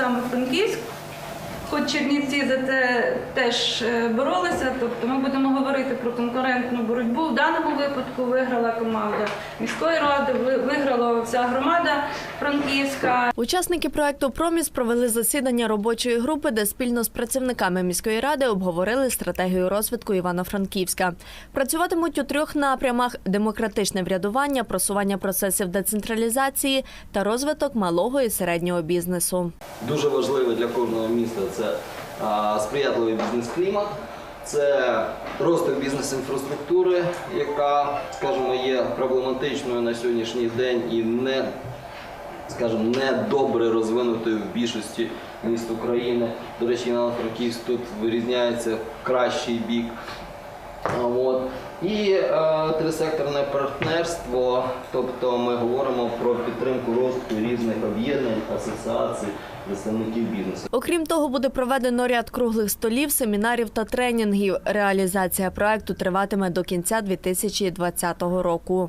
саме Франківськ. Хоч Чернівці за це теж е, боролися, тобто ми будемо говорити про конкурентну боротьбу. В даному випадку виграла команда міської ради, виграла вся громада Франківська. Учасники проекту Проміс провели засідання робочої групи, де спільно з працівниками міської ради обговорили стратегію розвитку Івано-Франківська. Працюватимуть у трьох напрямах: демократичне врядування, просування процесів децентралізації та розвиток малого і середнього бізнесу. Дуже важливо для кожного міста це а, сприятливий бізнес-клімат, це розвиток бізнес-інфраструктури, яка, скажімо, є проблематичною на сьогоднішній день і не, скажімо, не добре розвинутою в більшості міст України. До речі, на Франківськ тут вирізняється кращий бік. От. І е, трисекторне партнерство, тобто ми говоримо про підтримку розвитку різних об'єднань, асоціацій, представників бізнесу. Окрім того, буде проведено ряд круглих столів, семінарів та тренінгів. Реалізація проекту триватиме до кінця 2020 року.